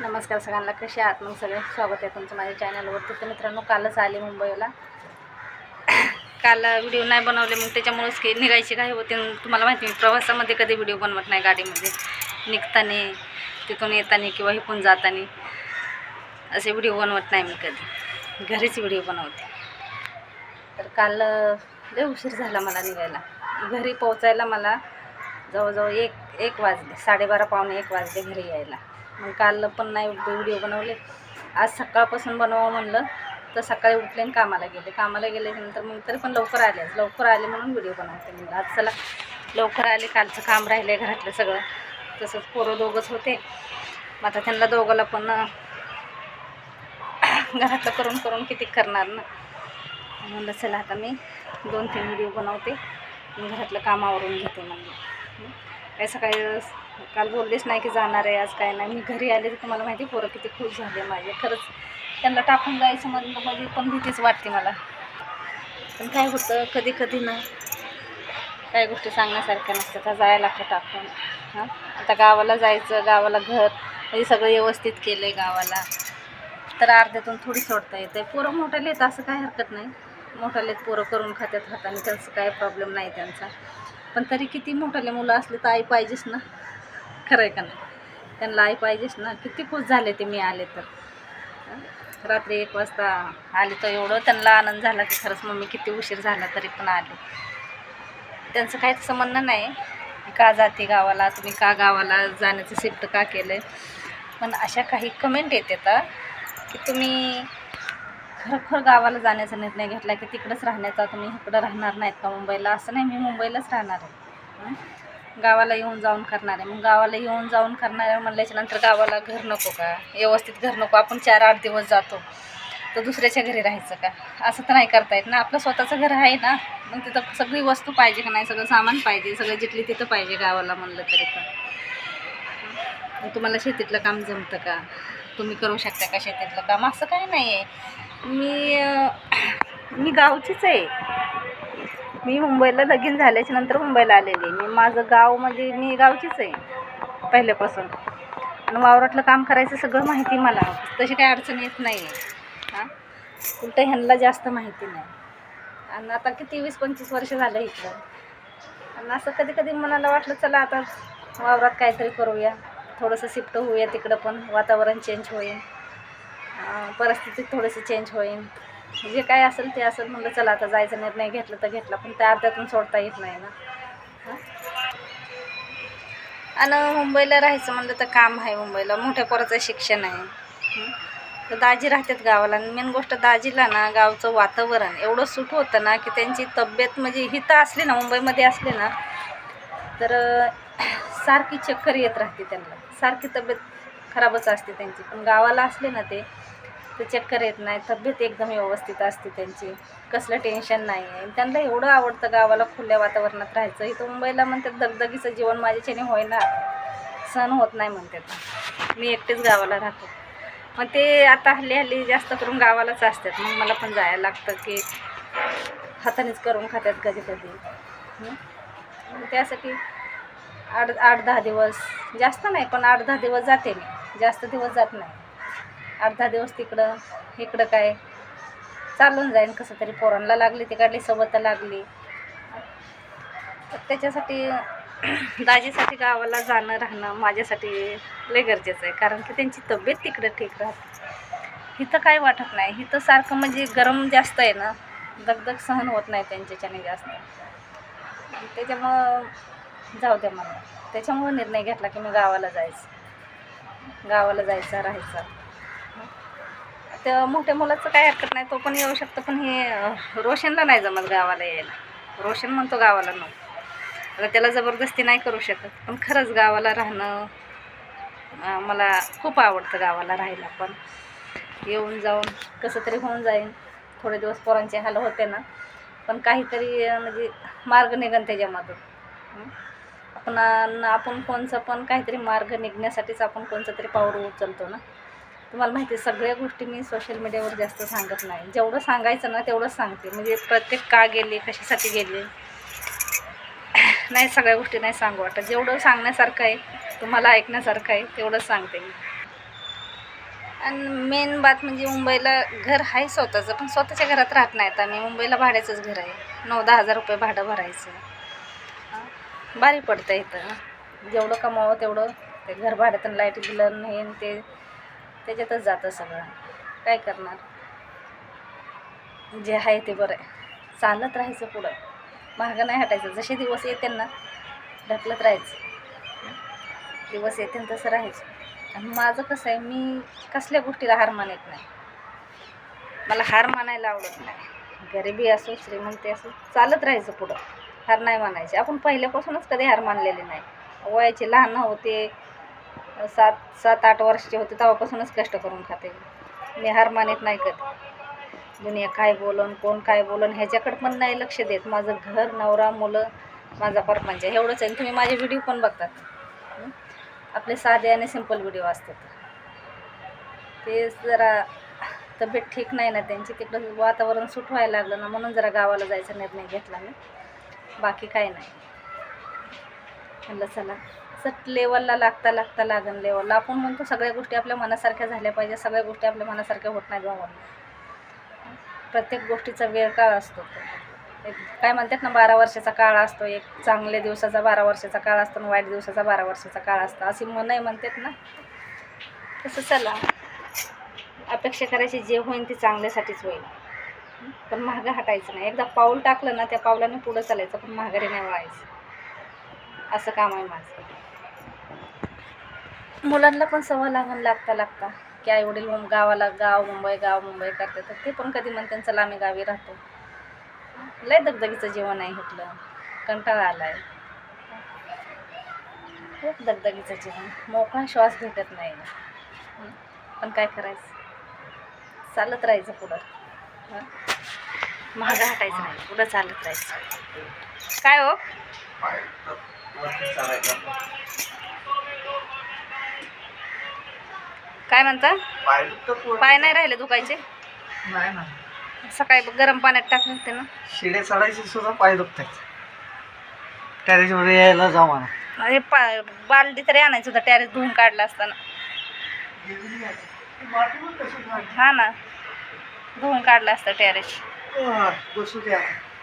नमस्कार सगळ्यांना कसे आहात? मग सगळे स्वागत आहे तुमचं माझ्या चॅनलवरती तर मित्रांनो कालच आले मुंबईला. काल व्हिडिओ नाही बनवले मग त्याच्यामुळेच की निघायची काही होते. तुम्हाला माहिती मी प्रवासामध्ये कधी व्हिडिओ बनवत नाही गाडीमध्ये. निघताना तिथून येताना किंवा इथून जाताना असे व्हिडिओ बनवत नाही मी कधी. घरीच व्हिडिओ बनवते. तर काल लय उशीर झाला मला निघायला. घरी पोहोचायला मला जवळजवळ एक एक वाजले साडेबारा पावणे एक वाजले घरी यायला. मग काल पण नाही व्हिडिओ बनवले. आज सकाळपासून बनवावं म्हणलं तर सकाळी उठले आणि कामाला गेले. कामाला गेल्यानंतर मग तरी पण लवकर आले. लवकर आले म्हणून व्हिडिओ बनवते म्हणलं. आज चला लवकर आले कालचं काम राहिलं आहे घरातलं सगळं. तसंच पोरं दोघंच होते. मग आता त्यांना दोघाला पण घरातलं करून करून किती करणार ना? म्हणलं चला आता मी दोन तीन व्हिडिओ बनवते. घरातलं घरातलं कामावरून घेते म्हणजे काय सकाळी काल बोललेच नाही की जाणार आहे आज काय नाही. मी घरी आले तर तुम्हाला माहिती आहे, पोरं किती खुश झाले माझे. खरंच त्यांना टाकून जायचं म्हणलं म्हणजे पण भीतीच वाटते मला. पण काय होतं कधी कधी ना काही गोष्टी सांगण्यासारख्या नसतात. का जायला लागतं टाकून. हां? आता गावाला जायचं गावाला घर म्हणजे सगळं व्यवस्थित केलं आहे गावाला. तर अर्ध्यातून थोडी सोडता येते पोरं मोठ्याला येतं असं काही हरकत नाही. मोठाले पोरं करून खात्यात हाताने त्यांचं काय प्रॉब्लेम नाही त्यांचा. पण तरी किती मोठाले मुलं असले तर आई पाहिजेच ना. खरं आहे का नाही? त्यांना आई पाहिजेच ना. किती खुश झाले ते मी आले तर. रात्री एक वाजता आले तर एवढं त्यांना आनंद झाला की खरंच मम्मी किती उशीर झाला तरी पण आले. त्यांचं काही तसं म्हणणं नाही. का जाते गावाला? तुम्ही का गावाला जाण्याचं शिफ्ट का केलं आहे पण अशा काही कमेंट येतात की तुम्ही खरोखर गावाला जाण्याचा निर्णय घेतला की तिकडंच राहण्याचा तुम्ही इकडं राहणार नाहीत का मुंबईला? असं नाही मी मुंबईलाच राहणार आहे. गावाला येऊन जाऊन करणार आहे. मग गावाला येऊन जाऊन करणार आहे म्हणल्याच्या नंतर गावाला घर नको का? व्यवस्थित घर नको. आपण चार आठ दिवस जातो. तर दुसऱ्याच्या घरी राहायचं का? असं तर नाही करता येत ना. आपलं स्वतःचं घर आहे ना. मग तिथं सगळी वस्तू पाहिजे का नाही? सगळं सामान पाहिजे. सगळं जिथली तिथं पाहिजे गावाला म्हणलं तरी पण. मग तुम्हाला शेतीतलं काम जमतं का? तुम्ही करू शकता का शेतीतलं काम? असं काही नाही आहे मी मी गावचीच आहे. मी मुंबईला लगीन झाल्याच्यानंतर मुंबईला आलेली आहे. मी माझं गाव म्हणजे मी गावचीच आहे पहिल्यापासून. आणि वावरातलं काम करायचं सगळं माहिती मला. तशी काही अडचण येत नाही. आहे हां? उलटं ह्यांना जास्त माहिती नाही. आणि आता किती वीस पंचवीस वर्ष झालं इथलं आणि असं कधी कधी मनाला वाटलं चला आता वावरात काहीतरी करूया. थोडंसं शिफ्ट होऊया तिकडं पण. वातावरण चेंज होईल. परिस्थिती थोडीशी चेंज होईल. जे काय असेल ते असेल म्हणलं चला आता जायचा निर्णय घेतला तर घेतला पण त्या अर्ध्यातून सोडता येत नाही ना. आणि मुंबईला राहायचं म्हणलं तर काम आहे मुंबईला. मोठ्या पोराचं शिक्षण आहे. तर दाजी राहतात गावाला. आणि मेन गोष्ट दाजीला ना गावचं वातावरण एवढं सूट होतं ना की त्यांची तब्येत म्हणजे हिथं असली ना मुंबईमध्ये असली ना तर सारखी चक्कर येत राहते त्यांना. सारखी तब्येत खराबच असते त्यांची. पण गावाला असले ना ते तर चक्कर येत नाही. तब्येत एकदम व्यवस्थित असते त्यांची. कसलं टेन्शन नाही आहे आणि त्यांना एवढं आवडतं गावाला खुल्या वातावरणात राहायचं. इथं मुंबईला म्हणतात दगदगीचं जीवन माझ्याच्याने होईना. सण होत नाही म्हणतात. मी एकटेच गावाला राहतो. मग ते आता हल्ली हल्ली जास्त करून गावालाच असतात. मग मला पण जायला लागतं की हातानेच करून खातात कधी कधी मग त्यासाठी आठ आठ दहा दिवस जास्त नाही पण आठ दहा दिवस जाते मी. जास्त दिवस जात नाही. अर्धा दिवस तिकडं इकडं काय? चालून जाईन कसं तरी. पोरांना लागली तिकडली सोबत लागली. तर त्याच्यासाठी दाजीसाठी गावाला जाणं राहणं माझ्यासाठी लय गरजेचं आहे. कारण की त्यांची तब्येत तिकडं ठीक राहते. इथं काय वाटत नाही. इथं सारखं म्हणजे गरम जास्त आहे ना. दगदग सहन होत नाही त्यांच्याच्याने जास्त. त्याच्यामुळं जाऊ द्या मला त्याच्यामुळं निर्णय घेतला की मी गावाला जायचं. गावाला जायचा राहायचा. त्या मोठ्या मुलाचं काय हरकत नाही तो पण येऊ शकतो पण हे रोशनला नाही जमत गावाला यायला. रोशन म्हणतो गावाला नको. आता त्याला जबरदस्ती नाही करू शकत पण खरंच गावाला राहणं मला खूप आवडतं गावाला राहायला पण येऊन जाऊन कसं तरी होऊन जाईन. थोडे दिवस पोरांचे हाल होते ना पण काहीतरी म्हणजे मार्ग निघन त्याच्यामधून. हं? आपण आपण कोणचं पण काहीतरी मार्ग निघण्यासाठीच आपण कोणचं तरी पाऊल उचलतो ना. तुम्हाला माहिती आहे सगळ्या गोष्टी मी सोशल मीडियावर जास्त सांगत नाही. जेवढं सांगायचं ना तेवढंच सांगते. म्हणजे प्रत्येक का गेले कशासाठी गेले? नाही सगळ्या गोष्टी नाही सांगू वाटत. जेवढं सांगण्यासारखं आहे तुम्हाला ऐकण्यासारखं आहे तेवढंच सांगते मी. आणि मेन बात म्हणजे मुंबईला घर आहे स्वतःचं पण स्वतःच्या घरात राहत नाही आता मी मुंबईला भाड्याचंच घर आहे. नऊ दहा हजार रुपये भाडं भरायचं. भारी पडतं इथं. जेवढं कमावं तेवढं ते घर भाड्यातून लाइट बिलं नाही ते त्याच्यातच जातं सगळं. काय करणार? जे आहे ते बरं आहे. चालत राहायचं पुढं. मागं नाही हटायचं. जसे दिवस येते ना ढकलत राहायचं. दिवस येते तसं राहायचं. आणि माझं कसं आहे मी कसल्या गोष्टीला हार मानत नाही. मला हार मानायला आवडत नाही. गरिबी असो श्रीमंती असो चालत राहायचं पुढं. हार नाही मानायचे. आपण पहिल्यापासूनच कधी हार मानलेले नाही. वयाचे लहान होते सात सात आठ वर्षाचे होते तेव्हापासूनच कष्ट करून खाते. मी हार मानत नाही कधी. दुनिया काय बोलन कोण काय बोलन ह्याच्याकडं पण नाही लक्ष देत. माझं घर नवरा मुलं माझा परपंच. एवढंच आहे. तुम्ही माझे व्हिडिओ पण बघतात. आपले साधे आणि सिंपल व्हिडिओ असतात. ते जरा तब्येत ठीक नाही ना त्यांची. तिकडं वातावरण सुट व्हायला लागलं ना म्हणून जरा गावाला जायचा निर्णय घेतला मी. बाकी काही नाही. म्हणलं चला. सट लेवलला लागता लागता लागन लेवलला आपण म्हणतो सगळ्या गोष्टी आपल्या मनासारख्या झाल्या पाहिजे. सगळ्या गोष्टी आपल्या मनासारख्या होत नाही बाबा. प्रत्येक गोष्टीचा वेळ काळ असतो एक काय म्हणतात ना बारा वर्षाचा काळ असतो. एक चांगल्या दिवसाचा बारा वर्षाचा काळ असतो आणि वाईट दिवसाचा बारा वर्षाचा काळ असतो. अशी मनही म्हणतात ना. तसं चला. अपेक्षा करायची जे होईल ते चांगल्यासाठीच होईल. पण महागं हटायचं नाही. एकदा पाऊल टाकलं ना त्या पावलाने पुढं चालायचं पण महागारी नाही व्हायचं असं काम आहे माझं. मुलांना पण सवय लागून लागता लागता. की आई वडील गावाला गाव मुंबई गाव मुंबई करते तर ते पण कधी म्हणते चला आम्ही गावी राहतो. लय दगदगीचं जेवण आहे इथलं. कंटाळा आला आहे खूप दगदगीचं जीवन. मोकळा श्वास भेटत नाही. पण काय करायचं? चालत राहायचं पुढं. हां महागा हटायचं नाही. पुढं चालत राहायचं. काय हो? काय म्हणता? पाय नाही राहिले दुखायचे? सकाळी गरम पाण्यात टाकले होते ना. शिडे चढायचे सुद्धा पाय टॅरेसवर यायला जाऊ अरे पा बालदी तरी आणायचं होतं टॅरेस धुवून काढला असताना. हा ना. धुवून काढला असतं टॅरेस बसू द्या.